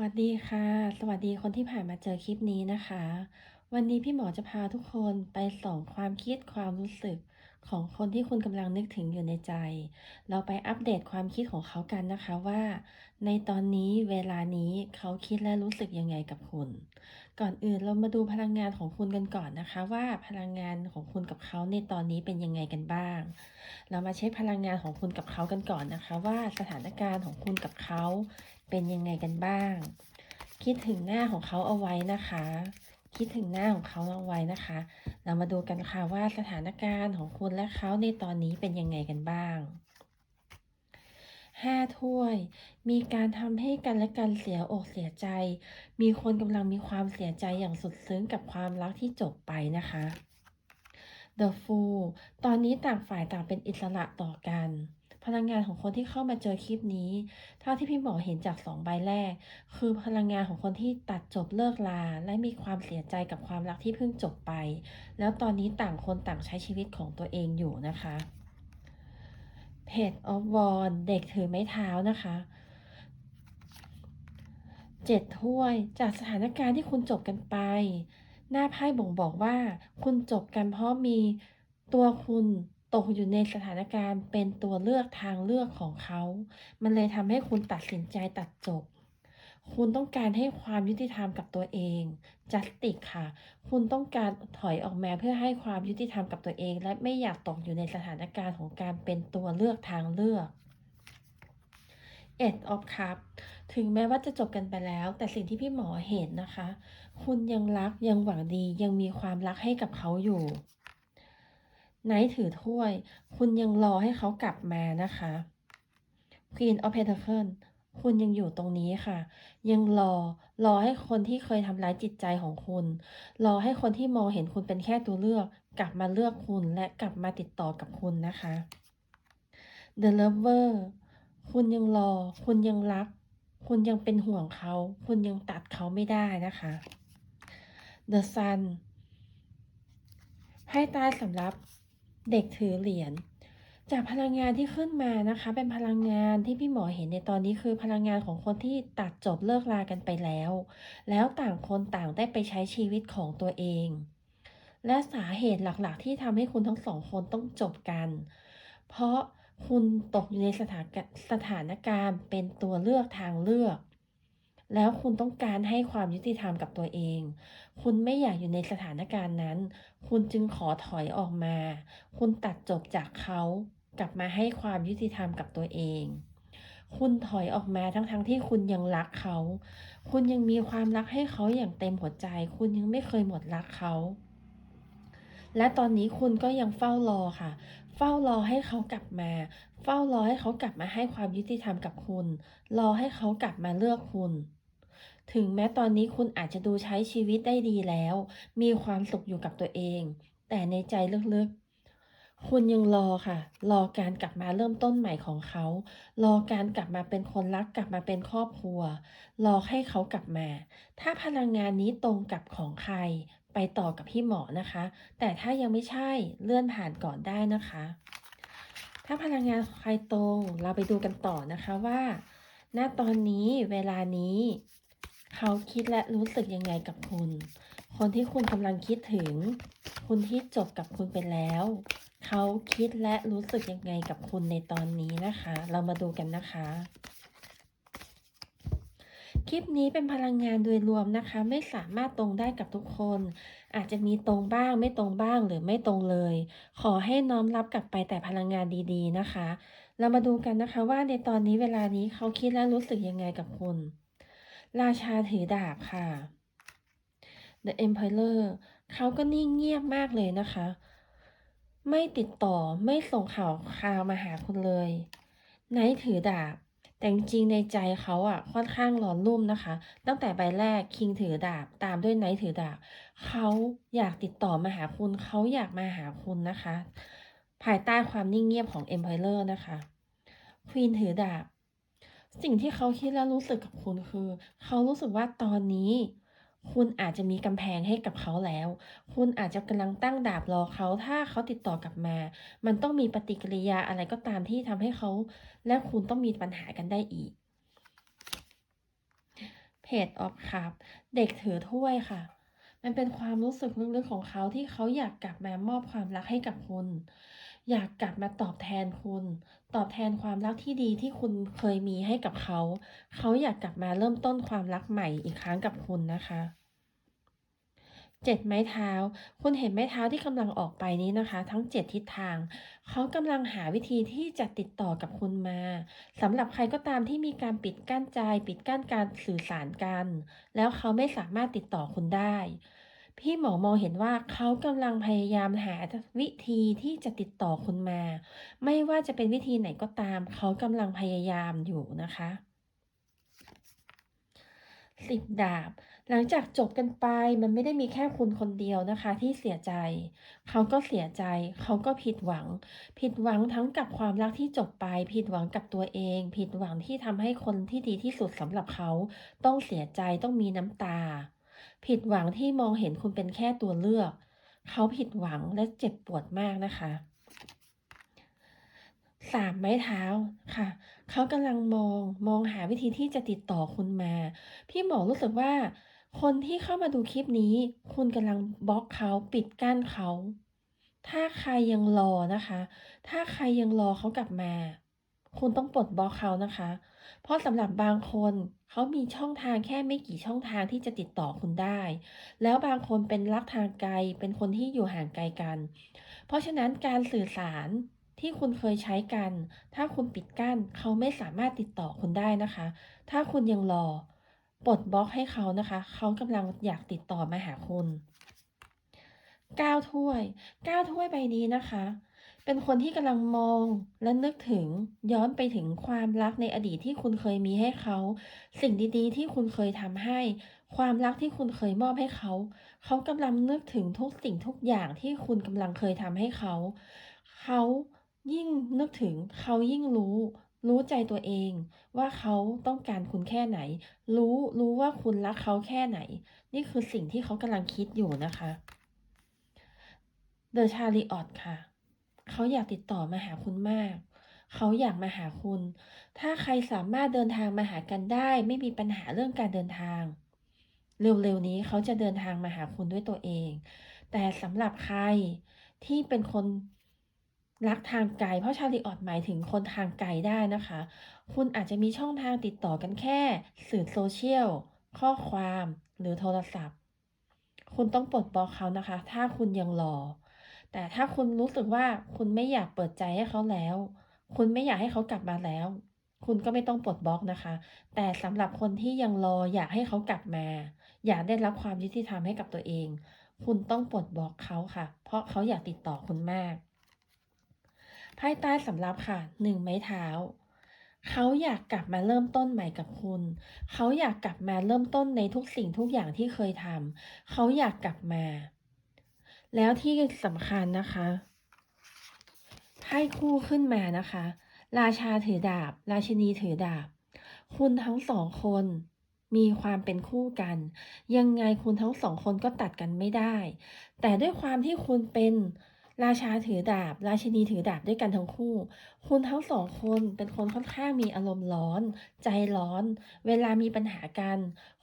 วัสดีค่ะ สวัสดีคนที่ผ่านมาเจอคลิปนี้นะคะ วันนี้พี่หมอจะพาทุกคนไปส่องความคิดความรู้สึกของคนที่คุณกำลังนึกถึงอยู่ในใจ เราไปอัปเดตความคิดของเขากันนะคะว่า ในตอนนี้เวลานี้เขาคิดและรู้สึกยังไงกับคุณ ก่อนอื่นเรามาดูพลังงานของคุณกันก่อนนะคะ ว่าพลังงานของคุณกับเขาในตอนนี้เป็นยังไงกันบ้าง เรามาเช็คพลังงานของคุณกับเขากันก่อนนะคะ ว่าสถานการณ์ของคุณกับเขา เป็นยังไงกันบ้าง คิดถึงหน้าของเขาเอาไว้นะคะ คิดถึงหน้าของเขาเอาไว้นะคะ เรามาดูกันค่ะว่าสถานการณ์ของคุณและเขาในตอนนี้เป็นยังไงกันบ้างห้าถ้วย มีการทำให้กันและกันเสียอกเสียใจ มีคนกำลังมีความเสียใจอย่างสุดซึ้งกับความรักที่จบไปนะคะ The Fool ตอนนี้ต่างฝ่ายต่างเป็นอิสระต่อกัน พลังงานของคนที่เข้ามาเจอคลิปนี้เท่าที่พี่หมอเห็นจากสองใบแรก คือพลังงานของคนที่ตัดจบเลิกลา และมีความเสียใจกับความรักที่เพิ่งจบไป แล้วตอนนี้ต่างคนต่างใช้ชีวิตของตัวเองอยู่นะคะเพจออฟวอนเด็กถือไม้เท้านะคะเจ็ดถ้วยจากสถานการณ์ที่คุณจบกันไป หน้าไพ่บ่งบอกว่า คุณจบกันเพราะมีตัวคุณ ตกอยู่ในสถานการณ์เป็นตัวเลือกทางเลือกของเขา มันเลยทำให้คุณตัดสินใจตัดจบ คุณต้องการให้ความยุติธรรมกับตัวเอง จัสติกค่ะ คุณต้องการถอยออกมาเพื่อให้ความยุติธรรมกับตัวเอง และไม่อยากตกอยู่ในสถานการณ์ของการเป็นตัวเลือกทางเลือก e d of Cup ถึงแม้ว่าจะจบกันไปแล้ว แต่สิ่งที่พี่หมอเห็นนะคะ คุณยังรักยังหวังดียังมีความรักให้กับเขาอยู่ ไนท์ถือถ้วย คุณยังรอให้เขากลับมานะคะ Queen of Pentacles คุณยังอยู่ตรงนี้ค่ะ ยังรอ รอให้คนที่เคยทำร้ายจิตใจของคุณ รอให้คนที่มองเห็นคุณเป็นแค่ตัวเลือก กลับมาเลือกคุณและกลับมาติดต่อกับคุณนะคะ The Lover คุณยังรอ คุณยังรัก คุณยังเป็นห่วงเขา คุณยังตัดเขาไม่ได้นะคะ The Sun ไพ่ใต้สำหรับ เด็กถือเหรียญจากพลังงานที่ขึ้นมานะคะ เป็นพลังงานที่พี่หมอเห็นในตอนนี้คือพลังงานของคนที่ตัดจบเลิกลากันไปแล้ว แล้วต่างคนต่างได้ไปใช้ชีวิตของตัวเอง และสาเหตุหลักๆ ที่ทำให้คุณทั้งสองคนต้องจบกัน เพราะคุณตกอยู่ในสถานสถานการณ์เป็นตัวเลือกทางเลือก แล้วคุณต้องการให้ความยุติธรรมกับตัวเอง คุณไม่อยากอยู่ในสถานการณ์นั้น คุณจึงขอถอยออกมา คุณตัดจบจากเขากลับมาให้ความยุติธรรมกับตัวเอง คุณถอยออกมาทั้งๆทที่คุณยังรักเขา คุณยังมีความรักให้เขาอย่างเต็มหัวใจ คุณยังไม่เคยหมดรักเขา และตอนนี้คุณก็ยังเฝ้ารอค่ะ เฝ้ารอให้เขากลับมา เฝ้ารอให้เขากลับมาให้ความยุติธรรมกับคุณ รอให้เขากลับมาเลือกคุณ ถึงแม้ตอนนี้คุณอาจจะดูใช้ชีวิตได้ดีแล้ว มีความสุขอยู่กับตัวเอง แต่ในใจลึกๆ คุณยังรอค่ะ รอการกลับมาเริ่มต้นใหม่ของเขา รอการกลับมาเป็นคนรักกลับมาเป็นครอบครัว รอให้เขากลับมา ถ้าพลังงานนี้ตรงกับของใคร ไปต่อกับพี่หมอนะคะ แต่ถ้ายังไม่ใช่เลื่อนผ่านก่อนได้นะคะ ถ้าพลังงานของใครตรงเราไปดูกันต่อนะคะว่า ณตอนนี้เวลานี้ เขาคิดและรู้สึกยังไงกับคุณ คนที่คุณกำลังคิดถึง คุณที่จบกับคุณไปแล้ว เขาคิดและรู้สึกยังไงกับคุณในตอนนี้นะคะ เรามาดูกันนะคะคลิปนี้เป็นพลังงานโดยรวมนะคะ ไม่สามารถตรงได้กับทุกคน อาจจะมีตรงบ้างไม่ตรงบ้างหรือไม่ตรงเลย ขอให้น้อมรับกลับไปแต่พลังงานดีๆนะคะ เรามาดูกันนะคะว่าในตอนนี้เวลานี้เขาคิดและรู้สึกยังไงกับคุณ ราชาถือดาบค่ะ The Emperor เขาก็นิ่งเงียบมากเลยนะคะ ไม่ติดต่อไม่ส่งข่าวคราวมาหาคุณเลยไนท์ถือดาบ แต่จริงในใจเขาอะค่อนข้างร้อนรุ่มนะคะ ตั้งแต่ใบแรกคิงถือดาบ ตามด้วยไนท์ถือดาบ เขาอยากติดต่อมาหาคุณ เขาอยากมาหาคุณนะคะ ภายใต้ความนิ่งเงียบของ Emperor นะคะควีนถือดาบ สิ่งที่เขาคิดและรู้สึกกับคุณคือ เขารู้สึกว่าตอนนี้ คุณอาจจะมีกำแพงให้กับเขาแล้ว คุณอาจจะกำลังตั้งดาบรอเขา ถ้าเขาติดต่อกลับมา มันต้องมีปฏิกิริยาอะไรก็ตามที่ทำให้เขา และคุณต้องมีปัญหากันได้อีกเพ Page of Cups เด็กถือถ้วยค่ะ มันเป็นความรู้สึกลึกๆของเขาที่เขาอยากกลับมามอบความรักให้กับคุณ อยากกลับมาตอบแทนคุณ ตอบแทนความรักที่ดีที่คุณเคยมีให้กับเขา เขาอยากกลับมาเริ่มต้นความรักใหม่อีกครั้งกับคุณนะคะเจ็ดไม้เท้า คุณเห็นไม้เท้าที่กำลังออกไปนี้นะคะ ทั้งเจ็ดทิศทาง เขากำลังหาวิธีที่จะติดต่อกับคุณมาสำหรับใครก็ตามที่มีการปิดกั้นใจ ปิดกั้นการสื่อสารกัน แล้วเขาไม่สามารถติดต่อคุณได้ พี่หมอมองเห็นว่าเขากำลังพยายามหาวิธีที่จะติดต่อคุณมา ไม่ว่าจะเป็นวิธีไหนก็ตาม เขากำลังพยายามอยู่นะคะสิบดาบ หลังจากจบกันไปมันไม่ได้มีแค่คุณคนเดียวนะคะ ที่เสียใจ เขาก็เสียใจ เขาก็ผิดหวัง ผิดหวังทั้งกับความรักที่จบไป ผิดหวังกับตัวเอง ผิดหวังที่ทำให้คนที่ดีที่สุดสำหรับเขา ต้องเสียใจต้องมีน้ำตา ผิดหวังที่มองเห็นคุณเป็นแค่ตัวเลือก เขาผิดหวังและเจ็บปวดมากนะคะสามไม้เท้าค่ะ เขากำลังมองมองหาวิธีที่จะติดต่อคุณมา พี่หมอรู้สึกว่า คนที่เข้ามาดูคลิปนี้ คุณกำลังบล็อกเขาปิดกั้นเขา ถ้าใครยังรอนะคะ ถ้าใครยังรอเขากลับมา คุณต้องปลดบล็อกเขานะคะ เพราะสำหรับบางคน เขามีช่องทางแค่ไม่กี่ช่องทางที่จะติดต่อคุณได้ แล้วบางคนเป็นรักทางไกล เป็นคนที่อยู่ห่างไกลกัน เพราะฉะนั้นการสื่อสารที่คุณเคยใช้กัน ถ้าคุณปิดกั้น เขาไม่สามารถติดต่อคุณได้นะคะ ถ้าคุณยังรอ ปลดบล็อกให้เขานะคะ เขากำลังอยากติดต่อมาหาคุณก้าวถ้วยก้าวถ้วยใบนี้นะคะ เป็นคนที่กำลังมองและนึกถึงย้อนไปถึงความรักในอดีตที่คุณเคยมีให้เขา สิ่งดีๆ ที่คุณเคยทำให้ ความรักที่คุณเคยมอบให้เขา เขากำลังนึกถึงทุกสิ่งทุกอย่างที่คุณกำลังเคยทำให้เขา เขายิ่งนึกถึงเขายิ่งรู้รู้ใจตัวเองว่าเขาต้องการคุณแค่ไหน รู้รู้ว่าคุณรักเขาแค่ไหน นี่คือสิ่งที่เขากำลังคิดอยู่นะคะเดอะชาลีออตค่ะ เขาอยากติดต่อมาหาคุณมาก เขาอยากมาหาคุณ ถ้าใครสามารถเดินทางมาหากันได้ ไม่มีปัญหาเรื่องการเดินทาง เร็วๆนี้เขาจะเดินทางมาหาคุณด้วยตัวเอง แต่สำหรับใครที่เป็นคนรักทางไกล เพราะชาลีออดหมายถึงคนทางไกลได้นะคะ คุณอาจจะมีช่องทางติดต่อกันแค่ สื่อโซเชียล ข้อความ หรือโทรศัพท์ คุณต้องปลดบล็อกเขานะคะ ถ้าคุณยังรอ แต่ถ้าคุณรู้สึกว่าคุณไม่อยากเปิดใจให้เขาแล้ว คุณไม่อยากให้เขากลับมาแล้ว คุณก็ไม่ต้องปลดบล็อกนะคะ แต่สำหรับคนที่ยังรออยากให้เขากลับมา อยากได้รับความยุติธรรมให้กับตัวเอง คุณต้องปลดบล็อกเขาค่ะ เพราะเขาอยากติดต่อคุณมากไพ่ใต้สำรับค่ะหนึ่งไม้เท้าเขาอยากกลับมาเริ่มต้นใหม่กับคุณ เขาอยากกลับมาเริ่มต้นในทุกสิ่งทุกอย่างที่เคยทำ เขาอยากกลับมา แล้วที่สำคัญนะคะไพ่คู่ขึ้นมานะคะ ราชาถือดาบ ราชินีถือดาบ คุณทั้งสองคนมีความเป็นคู่กัน ยังไงคุณทั้งสองคนก็ตัดกันไม่ได้ แต่ด้วยความที่คุณเป็นราชาถือดาบ ราชินีถือดาบด้วยกันทั้งคู่ คุณทั้งสองคนเป็นคนค่อนข้างมีอารมณ์ร้อน ใจร้อน เวลามีปัญหากัน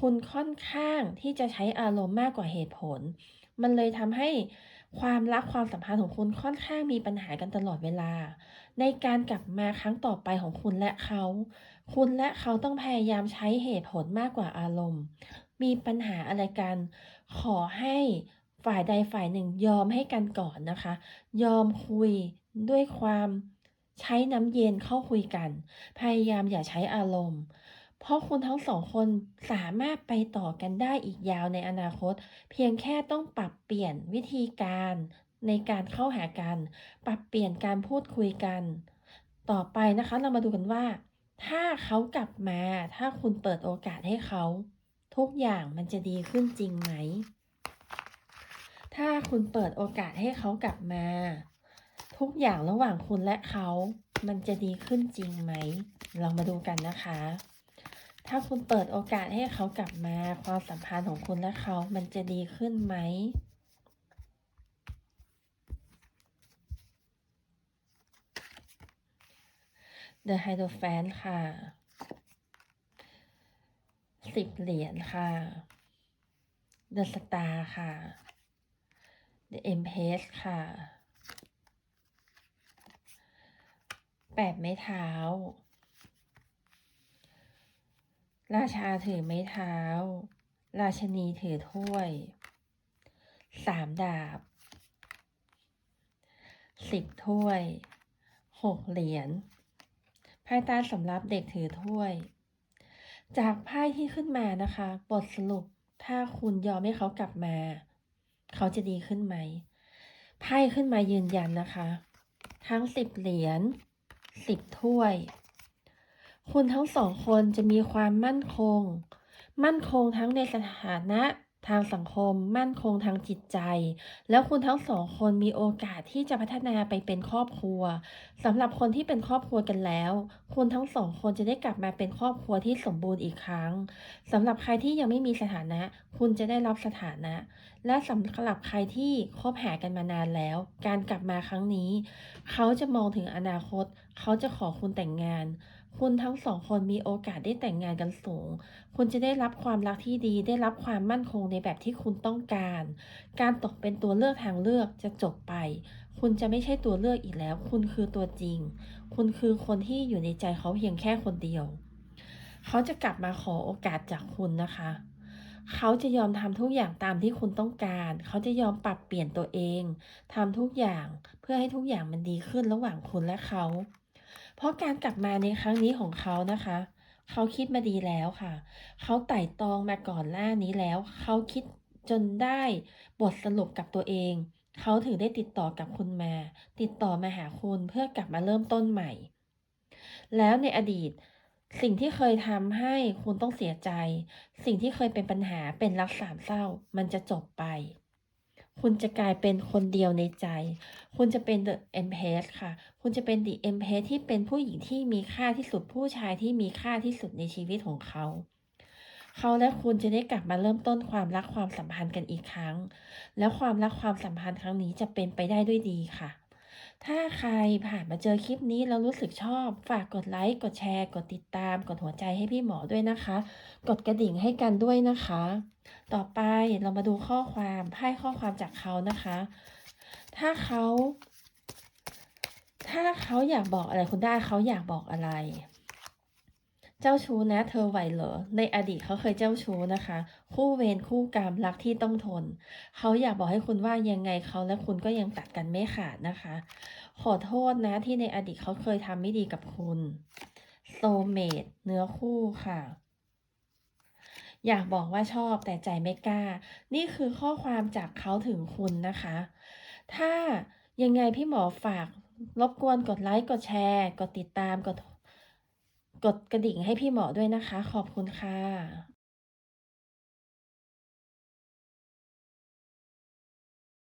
คุณค่อนข้างที่จะใช้อารมณ์มากกว่าเหตุผล มันเลยทำให้ความรักความสัมพันธ์ของคุณค่อนข้างมีปัญหากันตลอดเวลา ในการกลับมาครั้งต่อไปของคุณและเขา คุณและเขาต้องพยายามใช้เหตุผลมากกว่าอารมณ์ มีปัญหาอะไรกัน ขอให้ฝ่ายใดฝ่ายหนึ่งยอมให้กันก่อนนะคะ ยอมคุยด้วยความใช้น้ำเย็นเข้าคุยกัน พยายามอย่าใช้อารมณ์ เพราะคุณทั้งสองคนสามารถไปต่อกันได้อีกยาวในอนาคต เพียงแค่ต้องปรับเปลี่ยนวิธีการในการเข้าหากัน ปรับเปลี่ยนการพูดคุยกัน ต่อไปนะคะเรามาดูกันว่า ถ้าเขากลับมา ถ้าคุณเปิดโอกาสให้เขา ทุกอย่างมันจะดีขึ้นจริงไหม ถ้าคุณเปิดโอกาสให้เขากลับมา ทุกอย่างระหว่างคุณและเขา มันจะดีขึ้นจริงไหม เรามาดูกันนะคะ ถ้าคุณเปิดโอกาสให้เขากลับมาความสัมพันธ์ของคุณและเขามันจะดีขึ้นไหม The Hierophant ค่ะสิบเหรียญค่ะ The Star ค่ะ The Empress ค่ะแปดไม้เท้า ราชาถือไม้เท้า ราชนีถือถ้วย สามดาบ สิบถ้วย หกเหรียญไพ่ใต้สำหรับเด็กถือถ้วย จากไพ่ที่ขึ้นมานะคะ บทสรุปถ้าคุณยอมให้เขากลับมา เขาจะดีขึ้นไหม ไพ่ขึ้นมายืนยันนะคะ ทั้งสิบเหรียญสิบถ้วย คุณทั้งสองคนจะมีความมั่นคง มั่นคงทั้งในสถานะทางสังคมมั่นคงทางจิตใจ แล้วคุณทั้งสองคนมีโอกาสที่จะพัฒนาไปเป็นครอบครัวสำหรับคนที่เป็นครอบครัวกันแล้ว คุณทั้งสองคนจะได้กลับมาเป็นครอบครัวที่สมบูรณ์อีกครั้งสำหรับใครที่ยังไม่มีสถานะ คุณจะได้รับสถานะ และสำหรับใครที่คบหากันมานานแล้ว การกลับมาครั้งนี้ เขาจะมองถึงอนาคต เขาจะขอคุณแต่งงาน คุณทั้งสองคนมีโอกาสได้แต่งงานกันสูง คุณจะได้รับความรักที่ดี ได้รับความมั่นคงในแบบที่คุณต้องการ การตกเป็นตัวเลือกทางเลือกจะจบไป คุณจะไม่ใช่ตัวเลือกอีกแล้ว คุณคือตัวจริง คุณคือคนที่อยู่ในใจเขาเพียงแค่คนเดียว เขาจะกลับมาขอโอกาสจากคุณนะคะ เขาจะยอมทำทุกอย่างตามที่คุณต้องการ เขาจะยอมปรับเปลี่ยนตัวเอง ทำทุกอย่างเพื่อให้ทุกอย่างมันดีขึ้นระหว่างคุณและเขา เพราะการกลับมาในครั้งนี้ของเขานะคะ เขาคิดมาดีแล้วค่ะ เขาไต่ตองมาก่อนหน้านี้แล้ว เขาคิดจนได้บทสรุปกับตัวเอง เขาถึงได้ติดต่อกับคุณมา ติดต่อมาหาคุณเพื่อกลับมาเริ่มต้นใหม่ แล้วในอดีตสิ่งที่เคยทำให้คุณต้องเสียใจ สิ่งที่เคยเป็นปัญหาเป็นรักสามเศร้า มันจะจบไป คุณจะกลายเป็นคนเดียวในใจ คุณจะเป็น The Empress ค่ะ คุณจะเป็น The Empress ที่เป็นผู้หญิงที่มีค่าที่สุด ผู้ชายที่มีค่าที่สุดในชีวิตของเขา เขาและคุณจะได้กลับมาเริ่มต้นความรักความสัมพันธ์กันอีกครั้ง แล้วความรักความสัมพันธ์ครั้งนี้จะเป็นไปได้ด้วยดีค่ะ ถ้าใครผ่านมาเจอคลิปนี้แล้วรู้สึกชอบ ฝากกดไลค์ กดแชร์ กดติดตาม กดหัวใจให้พี่หมอด้วยนะคะ กดกระดิ่งให้กันด้วยนะคะ ต่อไปเรามาดูข้อความไพ่ข้อความจากเขานะคะ ถ้าเขา ถ้าเขาอยากบอกอะไรคุณได้เขาอยากบอกอะไร จ้าชู้นะเธอไหวเหรอ ในอดีตเขาเคยเจ้าชู้นะคะ คู่เวรคู่กรรมรักที่ต้องทน เขาอยากบอกให้คุณว่ายังไงเขาและคุณก็ยังตัดกันไม่ขาดนะคะ ขอโทษนะที่ในอดีตเขาเคยทำไม่ดีกับคุณโซเมดเนื้อคู่ค่ะอยากบอกว่าชอบแต่ใจไม่กล้า นี่คือข้อความจากเขาถึงคุณนะคะ ถ้ายังไงพี่หมอฝาก รบกวนกดไลค์ กดแชร์ กดติดตาม กด กดกระดิ่งให้พี่หมอด้วยนะคะ ขอบคุณค่ะ